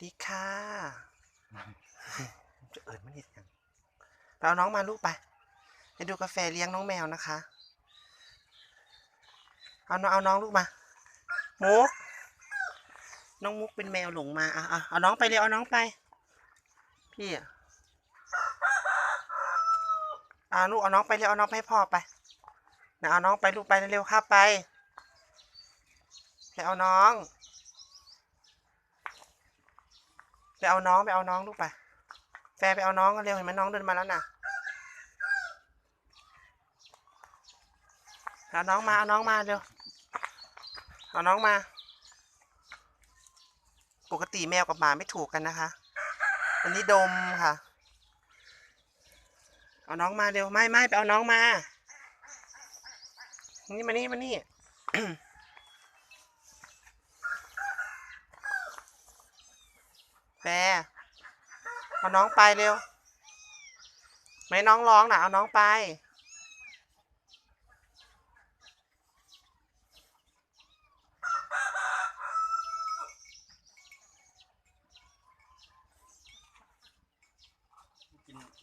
ดีค่ะจะเอิดมันนิดยังไปเอาน้องมาลูกไปไปดูกาแฟเลี้ยงน้องแมวนะคะ เอาน้องเอาน้องลูกมามุกน้องมุกเป็นแมวหลงมาเอาเอาเอาน้องไปเร็วเอาน้องไป พี่อะเอาลูกเอาน้องไปเร็วเอาน้องไปให้พ่อไปนะเอาน้องไปลูกไปเร็วๆครับไปไปเอาน้อง ไปเอาน้องไปเอาน้องลูกไป แฟไปเอาน้องกันเร็วเห็นไหมน้องเดินมาแล้วน่ะเอาน้องมาเอาน้องมาเร็วเอาน้องมา ปกติแมวกับหมาไม่ถูกกันนะคะ อันนี้ดมค่ะ เอาน้องมาเร็วไม่ไม่ไปเอาน้องมา นี่มานี่มานี่ แฟร์เอาน้องไปเร็ว ไม่น้องร้องนะเอาน้องไป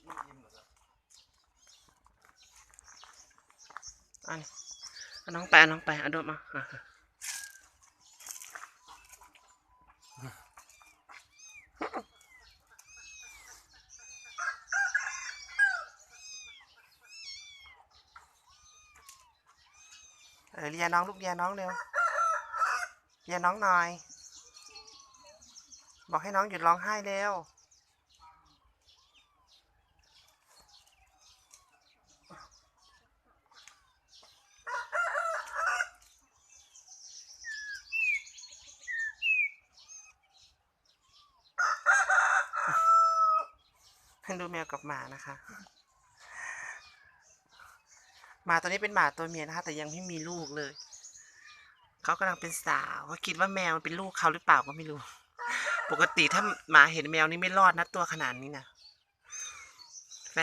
ไม่อิ่มหรอกครับอันเอาน้องไปน้องไปเอาโดดมา เออเรียนน้องลูกเรียนน้องเร็วเรียนน้องหน่อย บอกให้น้องหยุดร้องไห้เร็วให้ดูแมวกับหมานะคะ หมาตัวนี้เป็นหมาตัวเมียนะคะ แต่ยังไม่มีลูกเลย เขากำลังเป็นสาวเขาคิดว่าแมวเป็นลูกเขาหรือเปล่าก็ไม่รู้ ปกติถ้าหมาเห็นแมวนี่ไม่รอดนะตัวขนาดนี้นะแฟ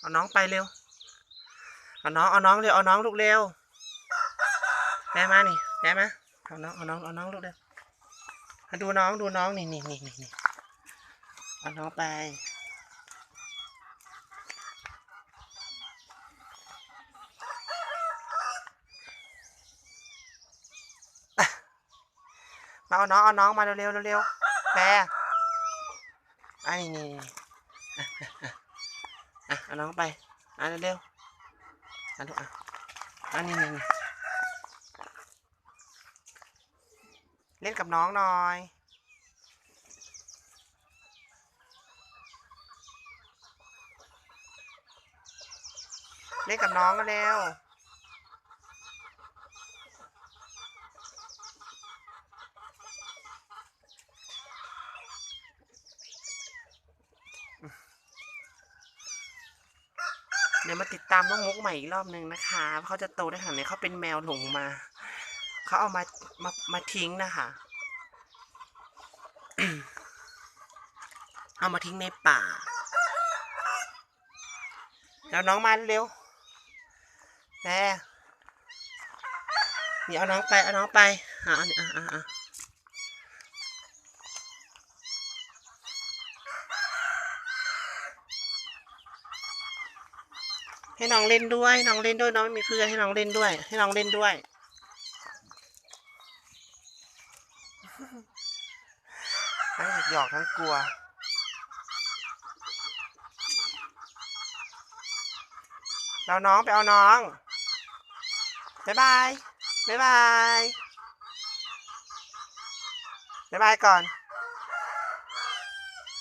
เอาน้องไปเร็ว เอาน้องเอาน้องเร็วเอาน้องลูกเร็วแฟร์มานี่แฟร์มาเอาน้องเอาน้องเอาน้องลูกเร็วมาดูน้องดูน้องนี่นี่นี่นี่นี่เอาน้องไป มาเอาน้องเอาน้องมาเร็วเร็วเร็วแปรอันนี้นี่อะเอาน้องไปอะเร็วเร็วอะลูกอะอันนี้นี่นี่เล่นกับน้องหน่อยเล่นกับน้องก็เร็ว เดี๋ยวมาติดตามน้องมุกใหม่อีกรอบหนึ่งนะคะเขาจะโตได้ขนาดไหนเขาเป็นแมวหลงมา เขาเอามามามาทิ้งนะคะ เอามาทิ้งในป่า แล้วน้องมาเร็วแม่นี่เอาน้องไป เอาน้องไปอะอันนี้อะอะอะ ให้น้องเล่นด้วย น้องเล่นด้วย น้องไม่มีเพื่อนให้น้องเล่นด้วย ให้น้องเล่นด้วย ทั้งหยอกทั้งกลัว เราน้องไปเอาน้องบ๊ายบายบ๊ายบายบ๊ายบายก่อน